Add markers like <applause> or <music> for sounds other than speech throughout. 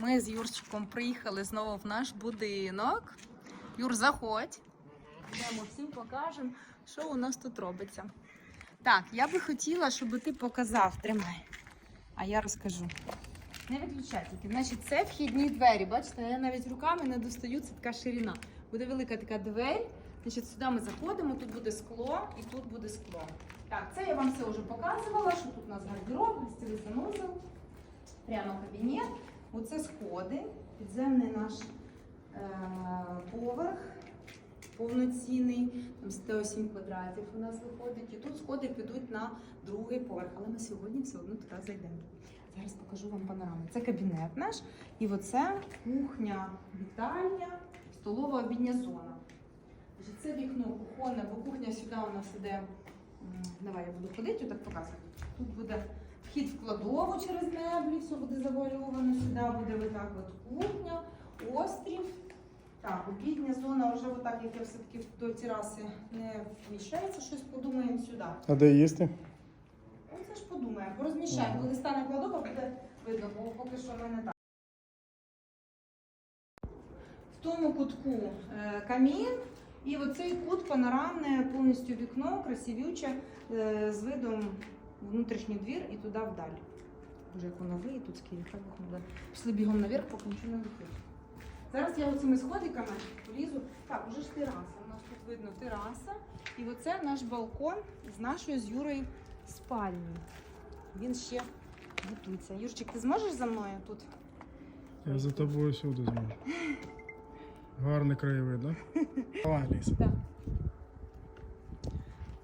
Ми з Юрчиком приїхали знову в наш будинок. Юр, заходь. Йдемо всім покажемо, що у нас тут робиться. Так, я би хотіла, щоб ти показав. Тримай. А я розкажу. Не відключай тільки. Значить, це вхідні двері. Бачите, я навіть руками не достаю, це така ширина. Буде велика така двері. Значить, сюди ми заходимо, тут буде скло і тут буде скло. Так, це я вам все вже показувала, що тут у нас гардероб, гостєвий санузел, прямо кабінет. Оце сходи, підземний наш е- поверх повноцінний, там 107 квадратів у нас виходить. І тут сходи підуть на другий поверх, але ми сьогодні все одно туди зайдемо. Зараз покажу вам панораму. Це кабінет наш, і оце кухня, вітальня, столова обідня зона. Це вікно кухонне, бо кухня сюди у нас іде. Давай я буду ходити, отак показувати. Тут буде вхід в кладову через меблі, все буде завуальовано. Сюди буде отак от кухня, острів. Так, обідня зона вже отак, як я все-таки до тераси не вміщається, щось подумаємо сюди. А де їсти? Ну, це ж подумаємо, порозміщаємо. Коли стане кладова, буде видно, бо поки що в мене так. В тому кутку е, камін, і оцей кут панорамне, повністю вікно, красивюче, е, з видом внутрішній двір і туди вдалі. Боже, як воно виє, тут скільки буде. Пішли бігом наверх, поки нічого не виходить. Зараз я оцими сходиками полізу. Так, уже ж тераса. У нас тут видно тераса. І оце наш балкон з нашою з Юрою спальні. Він ще готується. Юрчик, ти зможеш за мною тут? Я за тобою сюди зможу. Гарний краєвид, да? <laughs> Давай, Ліса. Так.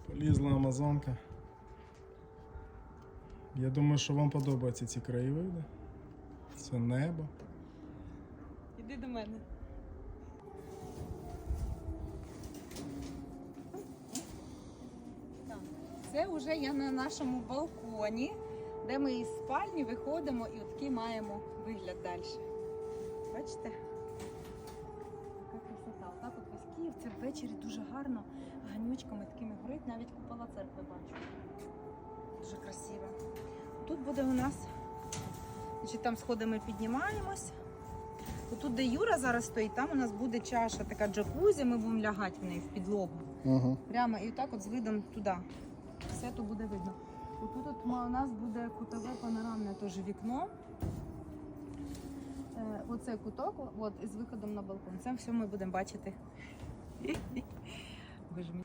Полізла Амазонка. Я думаю, що вам подобаються ці краєвиди. Це небо. Іди до мене. Це вже я на нашому балконі, де ми із спальні виходимо і такий маємо вигляд далі. Бачите? Отак от весь Київ, це ввечері дуже гарно, ганючками такими горить, навіть купола церкви бачу. Дуже красиво. Тут буде у нас, значить, там сходами піднімаємось. Тут, де Юра зараз стоїть, там у нас буде чаша, така джакузі, ми будемо лягати в неї в підлогу. Ага. Прямо і так от з видом туди. Все тут буде видно. Отут от у нас буде кутове панорамне теж вікно. Е, Оце куток, от, із виходом на балкон. Це все ми будемо бачити. <laughs> Боже мій.